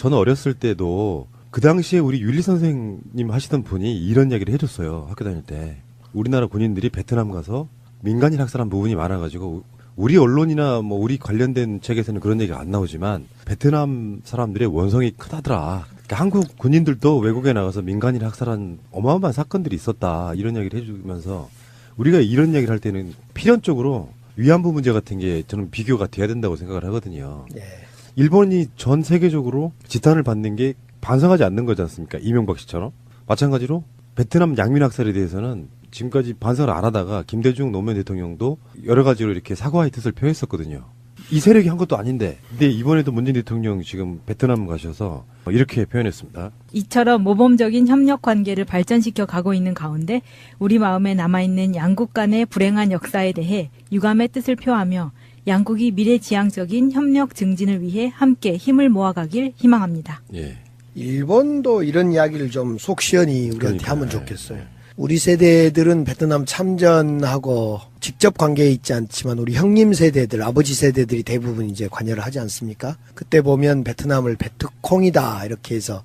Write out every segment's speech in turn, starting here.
저는 어렸을 때도 그 당시에 우리 윤리 선생님 하시던 분이 이런 얘기를 해줬어요. 학교 다닐 때. 우리나라 군인들이 베트남 가서 민간인 학살한 부분이 많아가지고 우리 언론이나 뭐 우리 관련된 책에서는 그런 얘기가 안 나오지만 베트남 사람들의 원성이 크다더라. 그러니까 한국 군인들도 외국에 나가서 민간인 학살한 어마어마한 사건들이 있었다. 이런 얘기를 해주면서 우리가 이런 얘기를 할 때는 필연적으로 위안부 문제 같은 게 저는 비교가 돼야 된다고 생각을 하거든요. 예. 일본이 전 세계적으로 지탄을 받는 게 반성하지 않는 거지 않습니까? 이명박 씨처럼. 마찬가지로 베트남 양민 학살에 대해서는 지금까지 반성을 안 하다가 김대중 노무현 대통령도 여러 가지로 이렇게 사과의 뜻을 표했었거든요. 이 세력이 한 것도 아닌데. 근데 이번에도 문재인 대통령 지금 베트남 가셔서 이렇게 표현했습니다. 이처럼 모범적인 협력 관계를 발전시켜 가고 있는 가운데 우리 마음에 남아있는 양국 간의 불행한 역사에 대해 유감의 뜻을 표하며 양국이 미래지향적인 협력 증진을 위해 함께 힘을 모아가길 희망합니다. 예. 일본도 이런 이야기를 좀 속 시원히 우리한테 그러니까요. 하면 좋겠어요. 우리 세대들은 베트남 참전하고 직접 관계에 있지 않지만 우리 형님 세대들, 아버지 세대들이 대부분 이제 관여를 하지 않습니까? 그때 보면 베트남을 베트콩이다 이렇게 해서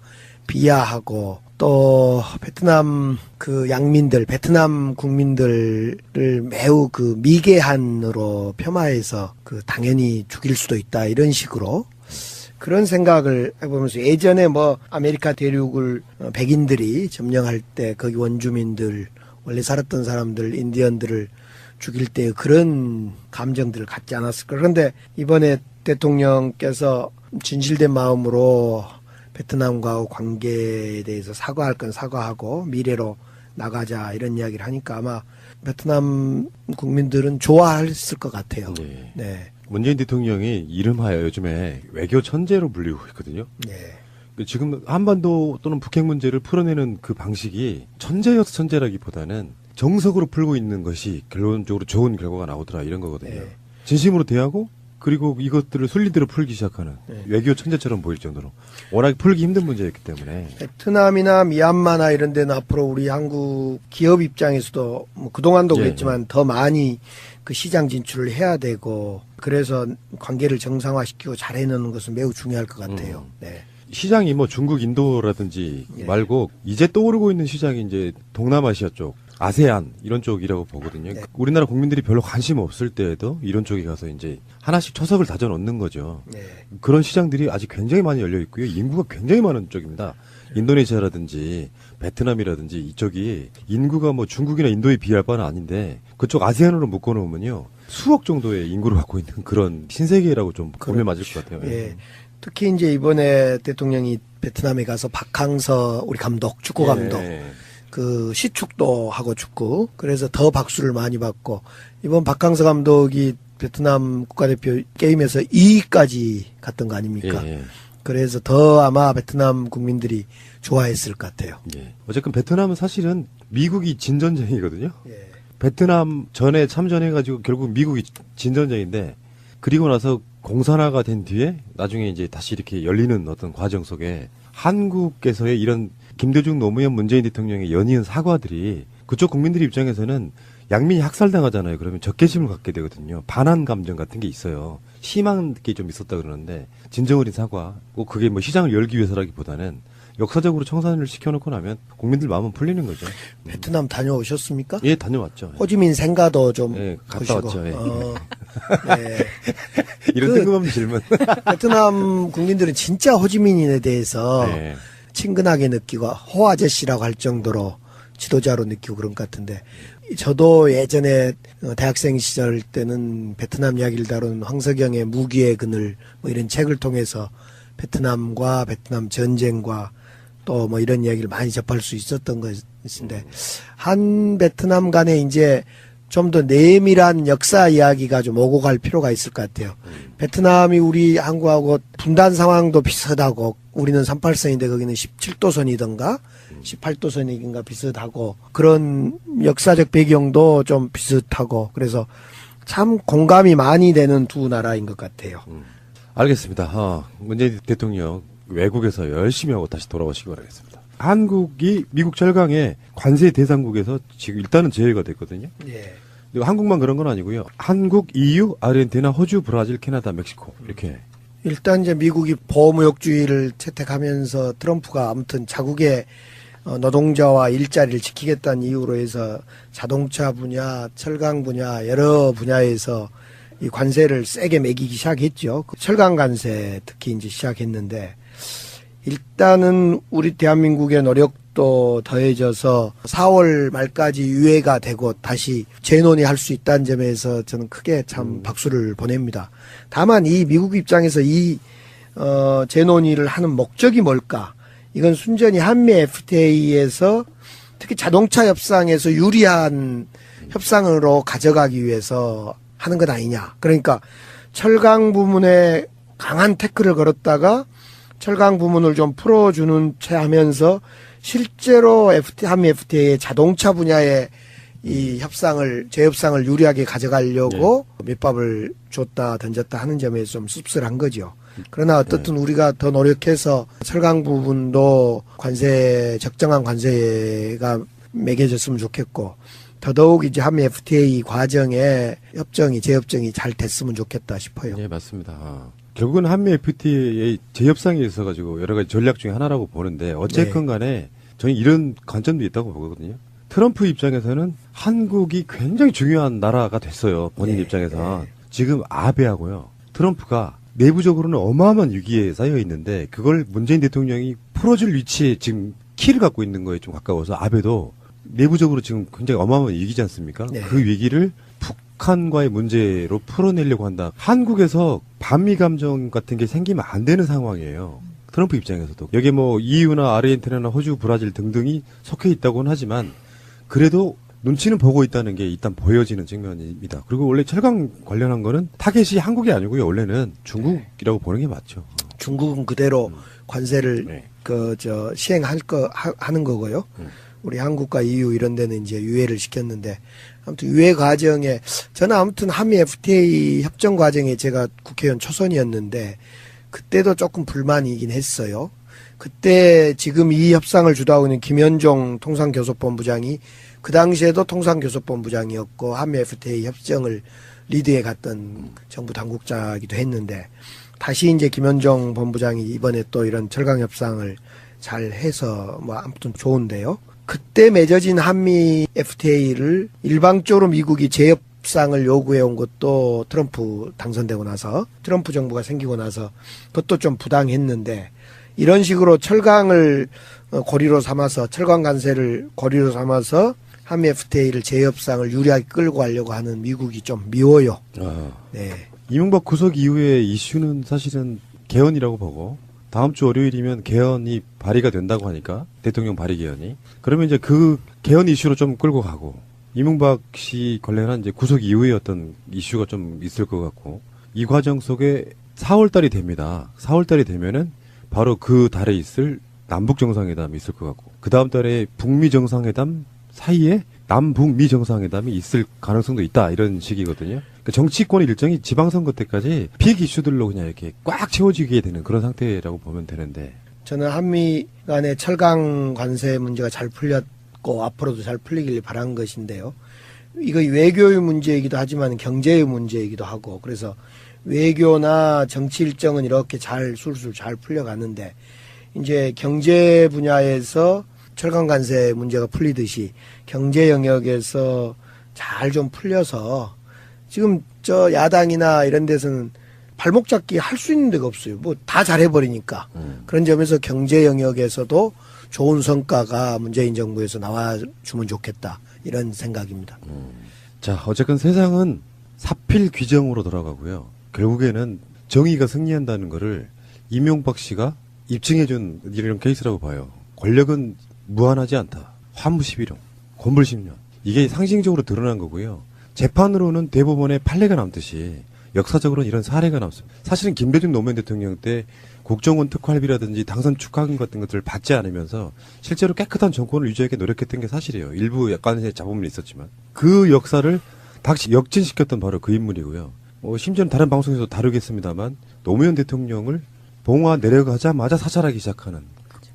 비하하고 또 베트남 그 양민들, 베트남 국민들을 매우 그 미개한으로 폄하해서 그 당연히 죽일 수도 있다 이런 식으로 그런 생각을 해보면서 예전에 뭐 아메리카 대륙을 어, 백인들이 점령할 때 거기 원주민들 원래 살았던 사람들 인디언들을 죽일 때 그런 감정들을 갖지 않았을까. 그런데 이번에 대통령께서 진실된 마음으로 베트남과 관계에 대해서 사과할 건 사과하고 미래로 나가자 이런 이야기를 하니까 아마 베트남 국민들은 좋아했을 것 같아요. 네. 네. 문재인 대통령이 이름하여 요즘에 외교 천재로 불리고 있거든요. 네. 그 지금 한반도 또는 북핵 문제를 풀어내는 그 방식이 천재여서 천재라기보다는 정석으로 풀고 있는 것이 결론적으로 좋은 결과가 나오더라 이런 거거든요. 네. 진심으로 대하고 그리고 이것들을 순리대로 풀기 시작하는 네. 외교 천재처럼 보일 정도로 워낙 풀기 힘든 문제였기 때문에 베트남이나 미얀마나 이런 데는 앞으로 우리 한국 기업 입장에서도 뭐 그동안도 예, 그랬지만 더 많이 그 시장 진출을 해야 되고 그래서 관계를 정상화시키고 잘 해내는 것은 매우 중요할 것 같아요. 음. 네. 시장이 뭐 중국, 인도라든지 예. 말고 이제 떠오르고 있는 시장이 이제 동남아시아 쪽, 아세안 이런 쪽이라고 보거든요. 네. 우리나라 국민들이 별로 관심 없을 때에도 이런 쪽에 가서 이제 하나씩 초석을 다져 놓는 거죠. 네. 그런 시장들이 아직 굉장히 많이 열려 있고요. 인구가 굉장히 많은 쪽입니다. 인도네시아라든지 베트남이라든지 이쪽이 인구가 뭐 중국이나 인도에 비할 바는 아닌데 그쪽 아세안으로 묶어 놓으면요. 수억 정도의 인구를 갖고 있는 그런 신세계라고 좀 보면 맞을 것 같아요. 예. 특히 이제 이번에 대통령이 베트남에 가서 박항서 우리 감독, 축구 감독 예. 그 시축도 하고 축구 그래서 더 박수를 많이 받고 이번 박항서 감독이 베트남 국가대표 게임에서 2위까지 갔던 거 아닙니까? 예, 예. 그래서 더 아마 베트남 국민들이 좋아했을 것 같아요. 예. 어쨌든 베트남은 사실은 미국이 진전쟁이거든요. 예. 베트남 전에 참전해가지고 결국 미국이 진전쟁인데 그리고 나서 공산화가 된 뒤에 나중에 이제 다시 이렇게 열리는 어떤 과정 속에 한국에서의 이런 김대중 노무현 문재인 대통령의 연이은 사과들이 그쪽 국민들 입장에서는 양민이 학살당하잖아요. 그러면 적개심을 갖게 되거든요. 반한 감정 같은 게 있어요. 심한 게 좀 있었다 그러는데 진정 어린 사과, 꼭 그게 뭐 시장을 열기 위해서라기보다는 역사적으로 청산을 시켜놓고 나면 국민들 마음은 풀리는 거죠. 베트남 다녀오셨습니까? 예, 다녀왔죠. 호지민 생가도 좀 예, 갔다 보시고. 왔죠, 예. 어, 예. 이런 그- 뜬금없는 질문. 베트남 국민들은 진짜 호지민에 대해서 네. 친근하게 느끼고 호 아저씨라고 할 정도로 지도자로 느끼고 그런 것 같은데 저도 예전에 어, 대학생 시절 때는 베트남 이야기를 다룬 황석영의 무기의 그늘 뭐 이런 책을 통해서 베트남과 베트남 전쟁과 또 뭐 이런 이야기를 많이 접할 수 있었던 것인데 한 베트남 간에 이제 좀 더 내밀한 역사 이야기가 좀 오고 갈 필요가 있을 것 같아요. 베트남이 우리 한국하고 분단 상황도 비슷하고 우리는 38선인데 거기는 17도선이던가 18도선인가 비슷하고 그런 역사적 배경도 좀 비슷하고 그래서 참 공감이 많이 되는 두 나라인 것 같아요. 알겠습니다. 어, 문재인 대통령 외국에서 열심히 하고 다시 돌아오시기 바라겠습니다. 한국이 미국 철강의 관세 대상국에서 지금 일단은 제외가 됐거든요. 예. 근데 한국만 그런 건 아니고요. 한국, EU, 아르헨티나, 호주, 브라질, 캐나다, 멕시코 이렇게 일단 이제 미국이 보호무역주의를 채택하면서 트럼프가 아무튼 자국의 어, 노동자와 일자리를 지키겠다는 이유로 해서 자동차 분야, 철강 분야 여러 분야에서 이 관세를 세게 매기기 시작했죠. 그 철강 관세 특히 이제 시작했는데 일단은 우리 대한민국의 노력도 더해져서 4월 말까지 유예가 되고 다시 재논의할 수 있다는 점에서 저는 크게 참 박수를 보냅니다. 다만 이 미국 입장에서 이 어, 재논의를 하는 목적이 뭘까? 이건 순전히 한미 FTA에서 특히 자동차 협상에서 유리한 협상으로 가져가기 위해서 하는 것 아니냐. 그러니까 철강 부문에 강한 태클을 걸었다가 철강 부문을 좀 풀어주는 채 하면서 실제로 FT, 한미 FTA의 자동차 분야의 이 협상을, 재협상을 유리하게 가져가려고 밑밥을 줬다 던졌다 하는 점에서 좀 씁쓸한 거죠. 그러나 어떻든 우리가 더 노력해서 철강 부분도 관세, 적정한 관세가 매겨졌으면 좋겠고, 더더욱 이제 한미 FTA 과정에 협정이, 재협정이 잘 됐으면 좋겠다 싶어요. 예, 맞습니다. 아, 결국은 한미 FTA의 재협상에 있어가지고 여러 가지 전략 중에 하나라고 보는데 어쨌건 간에 저는 이런 관점도 있다고 보거든요. 트럼프 입장에서는 한국이 굉장히 중요한 나라가 됐어요. 본인 네, 입장에서. 지금 아베하고요. 트럼프가 내부적으로는 어마어마한 위기에 쌓여 있는데 그걸 문재인 대통령이 풀어줄 위치에 지금 키를 갖고 있는 거에 좀 가까워서 아베도 내부적으로 지금 굉장히 어마어마한 위기지 않습니까? 네. 그 위기를 북한과의 문제로 풀어내려고 한다. 한국에서 반미 감정 같은 게 생기면 안 되는 상황이에요. 트럼프 입장에서도 여기에 뭐 EU나 아르헨티나나 호주, 브라질 등등이 속해 있다고는 하지만 그래도 눈치는 보고 있다는 게 일단 보여지는 측면입니다. 그리고 원래 철강 관련한 거는 타겟이 한국이 아니고요. 원래는 중국이라고 보는 게 맞죠. 중국은 그대로 관세를 네. 그저 시행할 거 하, 하는 거고요. 음. 우리 한국과 EU 이런 데는 이제 유예를 시켰는데 아무튼 유예 과정에 저는 아무튼 한미 FTA 협정 과정에 제가 국회의원 초선이었는데 그때도 조금 불만이긴 했어요. 그때 지금 이 협상을 주도하고 있는 김현종 통상교섭본부장이 그 당시에도 통상교섭본부장이었고 한미 FTA 협정을 리드해 갔던 정부 당국자이기도 했는데 다시 이제 김현종 본부장이 이번에 또 이런 철강 협상을 잘 해서 뭐 아무튼 좋은데요. 그때 맺어진 한미 FTA를 일방적으로 미국이 재협상을 요구해 온 것도 트럼프 당선되고 나서 트럼프 정부가 생기고 나서 그것도 좀 부당했는데 이런 식으로 철강을 어, 고리로 삼아서 철강 관세를 고리로 삼아서 한미 FTA를 재협상을 유리하게 끌고 가려고 하는 미국이 좀 미워요. 아, 네. 이명박 구속 이후의 이슈는 사실은 개헌이라고 보고 다음 주 월요일이면 개헌이 발의가 된다고 하니까 대통령 발의 개헌이 그러면 이제 그 개헌 이슈로 좀 끌고 가고 이명박 씨 관련한 이제 구속 이후의 어떤 이슈가 좀 있을 것 같고 이 과정 속에 4월 달이 됩니다. 4월 달이 되면은 바로 그 달에 있을 남북 정상회담이 있을 것 같고 그 다음 달에 북미 정상회담 사이에 남북미 정상회담이 있을 가능성도 있다 이런 식이거든요. 그러니까 정치권의 일정이 지방선거 때까지 픽 이슈들로 그냥 이렇게 꽉 채워지게 되는 그런 상태라고 보면 되는데 저는 한미 간의 철강 관세 문제가 잘 풀렸고 앞으로도 잘 풀리길 바란 것인데요. 이거 외교의 문제이기도 하지만 경제의 문제이기도 하고 그래서 외교나 정치 일정은 이렇게 잘 술술 잘 풀려가는데 이제 경제 분야에서 철강 관세 문제가 풀리듯이 경제 영역에서 잘 좀 풀려서 지금 저 야당이나 이런 데서는 발목 잡기 할 수 있는 데가 없어요. 뭐 다 잘해버리니까. 그런 점에서 경제 영역에서도 좋은 성과가 문재인 정부에서 나와주면 좋겠다. 이런 생각입니다. 자 어쨌건 세상은 사필 규정으로 돌아가고요. 결국에는 정의가 승리한다는 거를 이명박 씨가 입증해준 이런 케이스라고 봐요. 권력은 무한하지 않다. 화무십일용, 곤불십년 이게 상징적으로 드러난 거고요. 재판으로는 대법원에 판례가 남듯이 역사적으로는 이런 사례가 남습니다. 사실은 김대중 노무현 대통령 때 국정원 특활비라든지 당선 축하금 같은 것들을 받지 않으면서 실제로 깨끗한 정권을 유지하기 노력했던 게 사실이에요. 일부 약간의 잡음은 있었지만 그 역사를 다시 역진시켰던 바로 그 인물이고요. 뭐 심지어는 다른 방송에서 다루겠습니다만 노무현 대통령을 봉화 내려가자마자 사찰하기 시작하는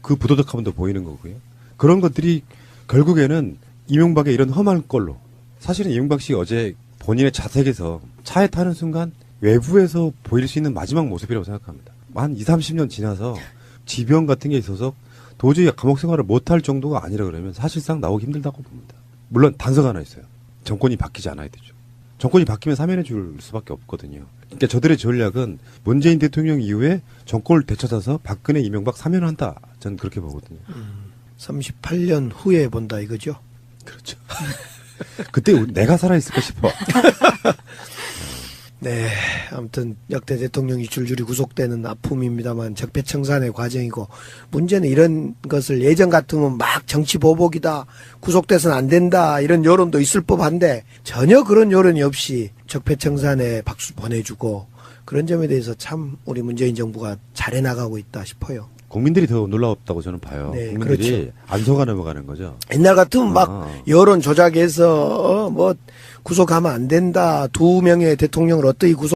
그 부도덕함도 보이는 거고요. 그런 것들이 결국에는 이명박의 이런 험한 걸로 사실은 이명박 씨 어제 본인의 자택에서 차에 타는 순간 외부에서 보일 수 있는 마지막 모습이라고 생각합니다. 한 2, 30년 지나서 지병 같은 게 있어서 도저히 감옥 생활을 못할 정도가 아니라 그러면 사실상 나오기 힘들다고 봅니다. 물론 단서가 하나 있어요. 정권이 바뀌지 않아야 되죠. 정권이 바뀌면 사면해 줄 수밖에 없거든요. 그러니까 저들의 전략은 문재인 대통령 이후에 정권을 되찾아서 박근혜, 이명박 사면한다. 저는 그렇게 보거든요. 38년 후에 본다 이거죠. 그렇죠. 그때 내가 살아있을까 싶어. 네, 아무튼 역대 대통령이 줄줄이 구속되는 아픔입니다만 적폐청산의 과정이고 문제는 이런 것을 예전 같으면 막 정치 보복이다, 구속돼서는 안 된다 이런 여론도 있을 법한데 전혀 그런 여론이 없이 적폐청산에 박수 보내주고 그런 점에 대해서 참 우리 문재인 정부가 잘해 나가고 있다 싶어요. 국민들이 더 놀라웠다고 저는 봐요. 네, 국민들이 안 속아 넘어가는 거죠. 옛날 같으면 막 아. 여론 조작해서 어, 뭐 구속하면 안 된다, 두 명의 대통령을 어떻게 구속